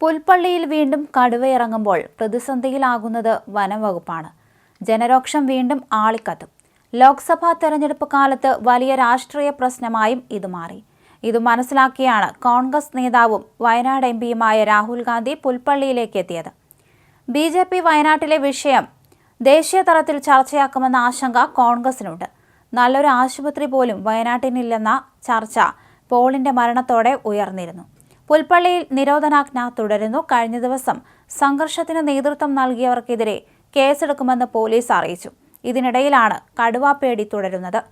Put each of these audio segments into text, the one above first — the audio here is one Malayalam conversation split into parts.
പുൽപ്പള്ളിയിൽ വീണ്ടും കടുവയിറങ്ങുമ്പോൾ പ്രതിസന്ധിയിലാകുന്നത് വനംവകുപ്പാണ്. ജനരോക്ഷം വീണ്ടും ആളിക്കത്തും. ലോക്സഭാ തെരഞ്ഞെടുപ്പ് കാലത്ത് വലിയ രാഷ്ട്രീയ പ്രശ്നമായും ഇത് മാറി. ഇത് മനസ്സിലാക്കിയാണ് കോൺഗ്രസ് നേതാവും വയനാട് എം പിയുമായ രാഹുൽ ഗാന്ധി പുൽപ്പള്ളിയിലേക്ക് എത്തിയത്. ബി ജെ പി വയനാട്ടിലെ വിഷയം ദേശീയ തലത്തിൽ ചർച്ചയാക്കുമെന്ന ആശങ്ക കോൺഗ്രസിനുണ്ട്. നല്ലൊരു ആശുപത്രി പോലും വയനാട്ടിനില്ലെന്ന ചർച്ച പോളിന്റെ മരണത്തോടെ ഉയർന്നിരുന്നു. പുൽപ്പള്ളിയിൽ നിരോധനാജ്ഞ തുടരുന്നു. കഴിഞ്ഞ ദിവസം സംഘർഷത്തിന് നേതൃത്വം നൽകിയവർക്കെതിരെ കേസെടുക്കുമെന്ന് പോലീസ് അറിയിച്ചു. ഇതിനിടയിലാണ് കടുവാപ്പേടി തുടരുന്നത്.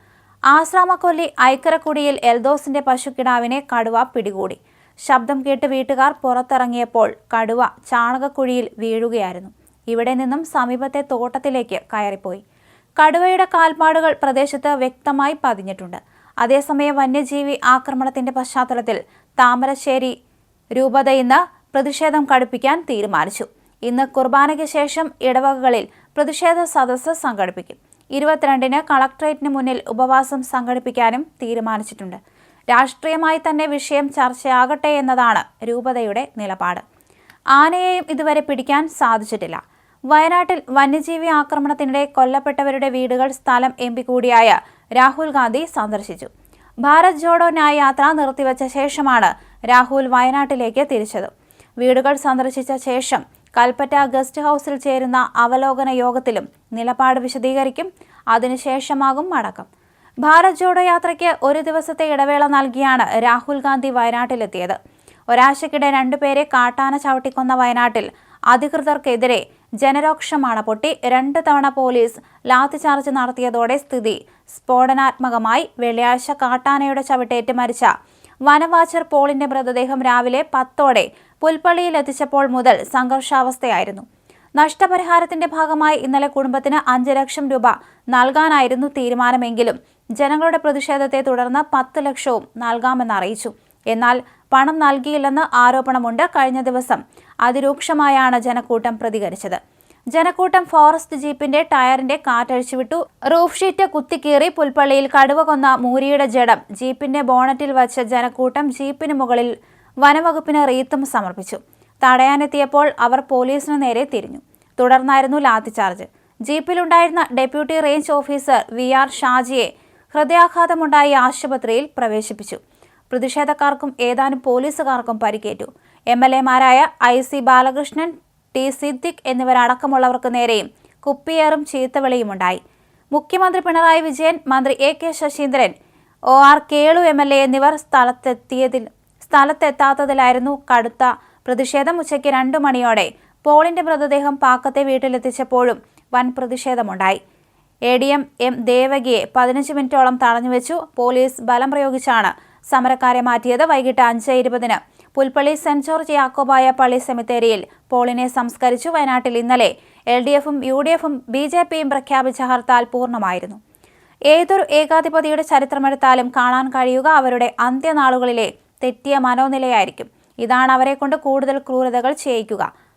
ആശ്രാമക്കൊല്ലി ഐക്കരക്കുടിയിൽ എൽദോസിന്റെ പശുക്കിടാവിനെ കടുവ പിടികൂടി. ശബ്ദം കേട്ട് വീട്ടുകാർ പുറത്തിറങ്ങിയപ്പോൾ കടുവ ചാണകക്കുഴിയിൽ വീഴുകയായിരുന്നു. ഇവിടെ നിന്നും സമീപത്തെ തോട്ടത്തിലേക്ക് കയറിപ്പോയി. കടുവയുടെ കാൽപ്പാടുകൾ പ്രദേശത്ത് വ്യക്തമായി പതിഞ്ഞിട്ടുണ്ട്. അതേസമയം വന്യജീവി ആക്രമണത്തിന്റെ പശ്ചാത്തലത്തിൽ താമരശ്ശേരി രൂപത ഇന്ന് പ്രതിഷേധം കടുപ്പിക്കാൻ തീരുമാനിച്ചു. ഇന്ന് കുർബാനയ്ക്ക് ശേഷം ഇടവകകളിൽ പ്രതിഷേധ സദസ്സ് സംഘടിപ്പിക്കും. ഇരുപത്തിരണ്ടിന് കളക്ട്രേറ്റിന് മുന്നിൽ ഉപവാസം സംഘടിപ്പിക്കാനും തീരുമാനിച്ചിട്ടുണ്ട്. രാഷ്ട്രീയമായി തന്നെ വിഷയം ചർച്ചയാകട്ടെ എന്നതാണ് രൂപതയുടെ നിലപാട്. ആനയെയും ഇതുവരെ പിടിക്കാൻ സാധിച്ചിട്ടില്ല. വയനാട്ടിൽ വന്യജീവി ആക്രമണത്തിനിടെ കൊല്ലപ്പെട്ടവരുടെ വീടുകൾ സ്ഥലം എം പി കൂടിയായ രാഹുൽ ഗാന്ധി സന്ദർശിച്ചു. ഭാരത് ജോഡോ ന്യായ യാത്ര നിർത്തിവച്ച ശേഷമാണ് രാഹുൽ വയനാട്ടിലേക്ക് തിരിച്ചത്. വീടുകൾ സന്ദർശിച്ച ശേഷം കൽപ്പറ്റ ഗസ്റ്റ് ഹൗസിൽ ചേരുന്ന അവലോകന യോഗത്തിലും നിലപാട് വിശദീകരിക്കും അതിനുശേഷമാകും മടക്കം. ഭാരത് ജോഡോ യാത്രയ്ക്ക് ഒരു ദിവസത്തെ ഇടവേള നൽകിയാണ് രാഹുൽ ഗാന്ധി വയനാട്ടിലെത്തിയത്. ഒരാഴ്ചക്കിടെ രണ്ടുപേരെ കാട്ടാന ചവിട്ടിക്കൊന്ന വയനാട്ടിൽ അധികൃതർക്കെതിരെ ജനരോക്ഷമാണ് പൊട്ടി രണ്ട് തവണ പോലീസ് ലാത്തിചാർജ് നടത്തിയതോടെ സ്ഥിതി സ്ഫോടനാത്മകമായി. വെള്ളിയാഴ്ച കാട്ടാനയുടെ ചവിട്ടേറ്റ് മരിച്ച വനവാച്ചർ പോളിന്റെ മൃതദേഹം രാവിലെ പത്തോടെ പുൽപ്പള്ളിയിൽ എത്തിച്ചപ്പോൾ മുതൽ സംഘർഷാവസ്ഥയായിരുന്നു. നഷ്ടപരിഹാരത്തിന്റെ ഭാഗമായി ഇന്നലെ കുടുംബത്തിന് അഞ്ച് ലക്ഷം രൂപ നൽകാനായിരുന്നു തീരുമാനമെങ്കിലും ജനങ്ങളുടെ പ്രതിഷേധത്തെ തുടർന്ന് പത്ത് ലക്ഷവും നൽകാമെന്ന് അറിയിച്ചു. എന്നാൽ പണം നൽകിയില്ലെന്ന് ആരോപണമുണ്ട്. കഴിഞ്ഞ ദിവസം അതിരൂക്ഷമായാണ് ജനക്കൂട്ടം പ്രതികരിച്ചത്. ജനക്കൂട്ടം ഫോറസ്റ്റ് ജീപ്പിന്റെ ടയറിന്റെ കാറ്റഴിച്ചുവിട്ടു. റൂഫ് ഷീറ്റ് കുത്തിക്കീറി പുൽപ്പള്ളിയിൽ കടുവ കൊന്ന മൂരിയുടെ ജഡം ജീപ്പിന്റെ ബോണറ്റിൽ വച്ച ജനക്കൂട്ടം ജീപ്പിന് മുകളിൽ വനവകുപ്പിന് റീത്തും സമർപ്പിച്ചു. തടയാനെത്തിയപ്പോൾ അവർ പോലീസിന് നേരെ തിരിഞ്ഞു. തുടർന്നായിരുന്നു lathi charge ജീപ്പിലുണ്ടായിരുന്ന deputy range officer V R ഷാജിയെ ഹൃദയാഘാതമുണ്ടായി ആശുപത്രിയിൽ പ്രവേശിപ്പിച്ചു. പ്രതിഷേധക്കാർക്കും ഏതാനും പോലീസുകാർക്കും പരിക്കേറ്റു. M L എമാരായ I C Balakrishnan T Siddique എന്നിവരടക്കമുള്ളവർക്ക് നേരെയും കുപ്പിയേറും ചീത്തവിളിയുമുണ്ടായി മുഖ്യമന്ത്രി പിണറായി വിജയൻ മന്ത്രി A K Saseendran O R Kelu M L A എന്നിവർ സ്ഥലത്തെത്തിയതിൽ സ്ഥലത്തെത്താത്തതിലായിരുന്നു കടുത്ത പ്രതിഷേധം. ഉച്ചയ്ക്ക് രണ്ടു മണിയോടെ പോളിന്റെ മൃതദേഹം പാക്കത്തെ വീട്ടിലെത്തിച്ചപ്പോഴും വൻ പ്രതിഷേധമുണ്ടായി. എ ഡി എം എം ദേവകിയെ പതിനഞ്ച് മിനിറ്റോളം തടഞ്ഞുവെച്ചു. പോലീസ് ബലം പ്രയോഗിച്ചാണ് സമരക്കാരെ മാറ്റിയത്. വൈകിട്ട് അഞ്ച് ഇരുപതിന് പുൽപ്പള്ളി സെന്റ് ജോർജ് യാക്കോബായ പള്ളി സെമിത്തേരിയിൽ പോളിനെ സംസ്കരിച്ചു വയനാട്ടിൽ ഇന്നലെ എൽ ഡി എഫും യു ഡി എഫും ബി ജെ പിയും പ്രഖ്യാപിച്ച ഹർത്താൽ പൂർണമായിരുന്നു. ഏതൊരു ഏകാധിപതിയുടെ ചരിത്രമെടുത്താലും കാണാൻ കഴിയുക അവരുടെ അന്ത്യനാളുകളിലെ തെറ്റിയ മനോനിലയായിരിക്കും. ഇതാണ് അവരെ കൊണ്ട് കൂടുതൽ ക്രൂരതകൾ ചെയ്യിക്കുക.